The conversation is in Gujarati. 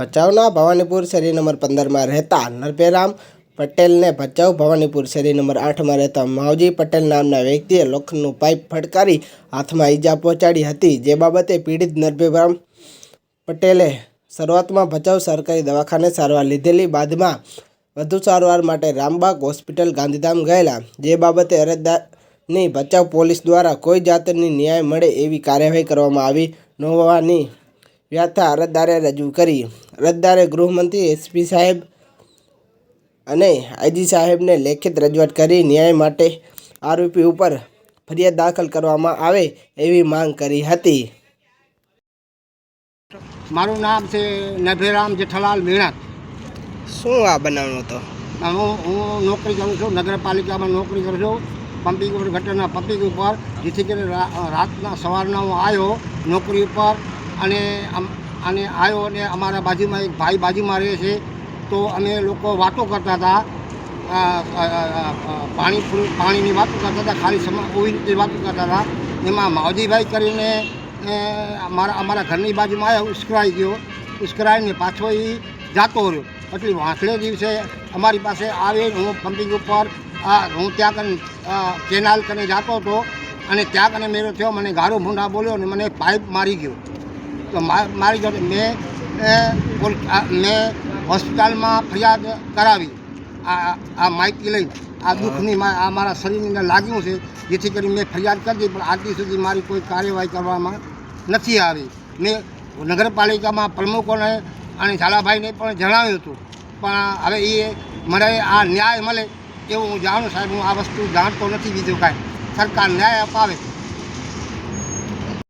ભચાઉના ભવાનીપુર શેરી નંબર પંદરમાં રહેતા નરભેરામ પટેલને ભચાઉ ભવાનીપુર શેરી નંબર આઠમાં રહેતા માવજી પટેલ નામના વ્યક્તિએ લોખંડનું પાઇપ ફટકારી હાથમાં ઈજા પહોંચાડી હતી. જે બાબતે પીડિત નરભેરામ પટેલે શરૂઆતમાં ભચાઉ સરકારી દવાખાને સારવાર લીધેલી, બાદમાં વધુ સારવાર માટે રામબાગ હોસ્પિટલ ગાંધીધામ ગયેલા. જે બાબતે અરજદારની ભચાઉ પોલીસ દ્વારા કોઈ જાતની ન્યાય મળે એવી કાર્યવાહી કરવામાં આવી ન હોવાની વ્યાખ્યા અરજદારે રજૂ કરી. અરજદારે ગૃહમંત્રી એસપી સાહેબ અને આઈજી સાહેબને લેખિત રજૂઆત કરી. ન્યાય માટે આરોપી ઉપર ફરિયાદ દાખલ કરવામાં આવે એવી માંગ કરી હતી. મારું નામ છે નભેરામ જેઠાલાલ મીણા શું આ બનાવનો હતો? હું હું નોકરી કરું છું નગરપાલિકામાં નોકરી કરું છું. પંપિંગ ઉપર ઘટના પંપિંગ ઉપર જેથી કરીને રાતના સવારના હું આવ્યો નોકરી ઉપર. અને અને આવ્યો અને અમારા બાજુમાં એક ભાઈ બાજુમાં રહે છે, તો અમે લોકો વાતો કરતા હતા. પાણી પાણીની વાતો કરતા હતા, ખાલી સમય ઓવી રીતે વાતો કરતા હતા. એમાં માવજીભાઈ કરીને અમારા અમારા ઘરની બાજુમાં આવ્યો ઉશ્કરાઈ ગયો. ઉશ્કરાઈને પાછો એ જાતો રહ્યો. એટલે વાંસળે દિવસે અમારી પાસે આવે હું પંપિંગ ઉપર હું ત્યાં કને કેનાલ કરીને જાતો હતો. અને ત્યાં કને મેળો થયો, મને ગારો ભૂંડા બોલ્યો અને મને પાઇપ મારી ગયો. તો મા- મારી જોડે મેં મેં હોસ્પિટલમાં ફરિયાદ કરાવી. આ આ માહિતી લઈ આ દુઃખની આ મારા શરીરની અંદર લાગ્યું છે જેથી કરી મેં ફરિયાદ કરી દીધી પણ આજ સુધી મારી કોઈ કાર્યવાહી કરવામાં નથી આવી. મેં નગરપાલિકામાં પ્રમુખોને અને ઝાલાભાઈને પણ જણાવ્યું હતું. પણ હવે એ મને આ ન્યાય મળે એવું હું જાણું સાહેબ. હું આ વસ્તુ જાણતો નથી બીજું કાંઈ. સરકાર ન્યાય અપાવે.